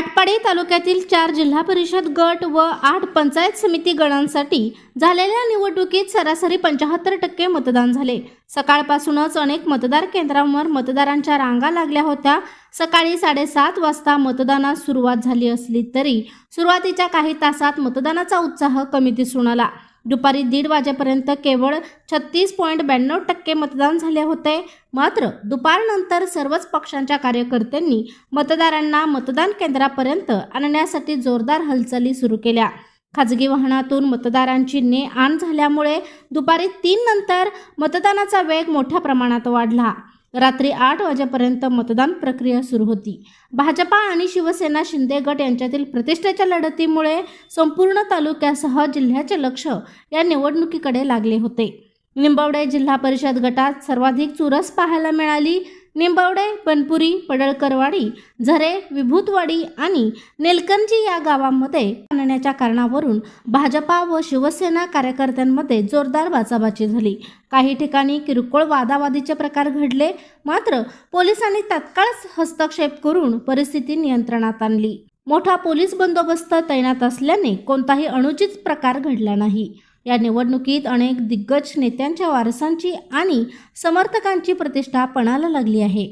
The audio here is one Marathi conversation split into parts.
आटपाडे तालुक्यातील चार जिल्हा परिषद गट व आठ पंचायत समिती गणांसाठी झालेल्या निवडणुकीत सरासरी पंच्याहत्तर टक्के मतदान झाले. सकाळपासूनच अनेक मतदार केंद्रांवर मतदारांच्या रांगा लागल्या होत्या. सकाळी साडेसात वाजता मतदानास सुरुवात झाली असली तरी सुरुवातीच्या काही तासात मतदानाचा उत्साह कमी दिसून आला. दुपारी दीड वाजेपर्यंत केवळ छत्तीस पॉईंट ब्याण्णव टक्के मतदान झाले होते. मात्र दुपारनंतर सर्वच पक्षांच्या कार्यकर्त्यांनी मतदारांना मतदान केंद्रापर्यंत आणण्यासाठी जोरदार हालचाली सुरू केल्या. खाजगी वाहनातून मतदारांची ने आण झाल्यामुळे दुपारी तीन नंतर मतदानाचा वेग मोठ्या प्रमाणात वाढला. रात्री आठ वाजेपर्यंत मतदान प्रक्रिया सुरू होती. भाजपा आणि शिवसेना शिंदे गट यांच्यातील प्रतिष्ठेच्या लढतीमुळे संपूर्ण तालुक्यासह जिल्ह्याचे लक्ष या निवडणुकीकडे लागले होते. निंबवडे जिल्हा परिषद गटात सर्वाधिक चुरस पाहायला मिळाली. निंबवडे बनपुरी पडळकरवाडी झरे विभूतवाडी आणि नेलकंजी या गावांमध्ये आणण्याच्या कारणावरून भाजपा व शिवसेना कार्यकर्त्यांमध्ये जोरदार बाचाबाची झाली. काही ठिकाणी किरकोळ वादावादीचे प्रकार घडले मात्र पोलिसांनी तात्काळच हस्तक्षेप करून परिस्थिती नियंत्रणात आणली. मोठा पोलीस बंदोबस्त तैनात असल्याने कोणताही अनुचित प्रकार घडला नाही. या निवडणुकीत अनेक दिग्गज नेत्यांच्या वारसांची आणि समर्थकांची प्रतिष्ठा पणाला लागली आहे.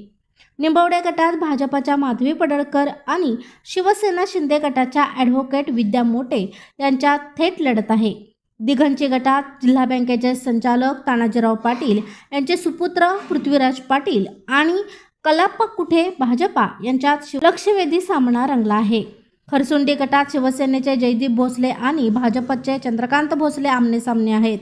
निंबवडे गटात भाजपाच्या माधवी पडळकर आणि शिवसेना शिंदे गटाच्या ॲडव्होकेट विद्या मोटे यांच्यात थेट लढत आहे. दिघंची गटात जिल्हा बँकेचे संचालक तानाजीराव पाटील यांचे सुपुत्र पृथ्वीराज पाटील आणि कलाप्पा कुठे भाजपा यांच्यात लक्षवेधी सामना रंगला आहे. खरसुंडी गटात शिवसेनेचे जयदीप भोसले आणि भाजपचे चंद्रकांत भोसले आमनेसामने आहेत.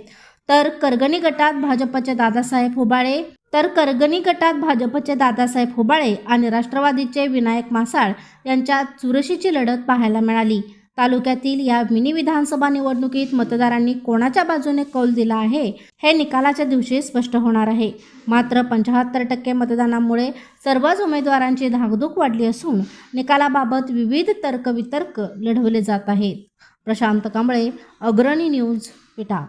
तर करगणी गटात भाजपचे दादासाहेब हुबाळे तर करगणी गटात भाजपचे दादासाहेब हुबाळे आणि राष्ट्रवादीचे विनायक मासाळ यांच्यात चुरशीची लढत पाहायला मिळाली. तालुक्यातील या मिनी विधानसभा निवडणुकीत मतदारांनी कोणाच्या बाजूने कौल दिला आहे हे निकालाच्या दिवशी स्पष्ट होणार आहे. मात्र पंचाहत्तर टक्के मतदानामुळे सर्वच उमेदवारांची धाकधूक वाढली असून निकालाबाबत विविध तर्कवितर्क लढवले जात आहेत. प्रशांत कांबळे अग्रणी न्यूज पिठा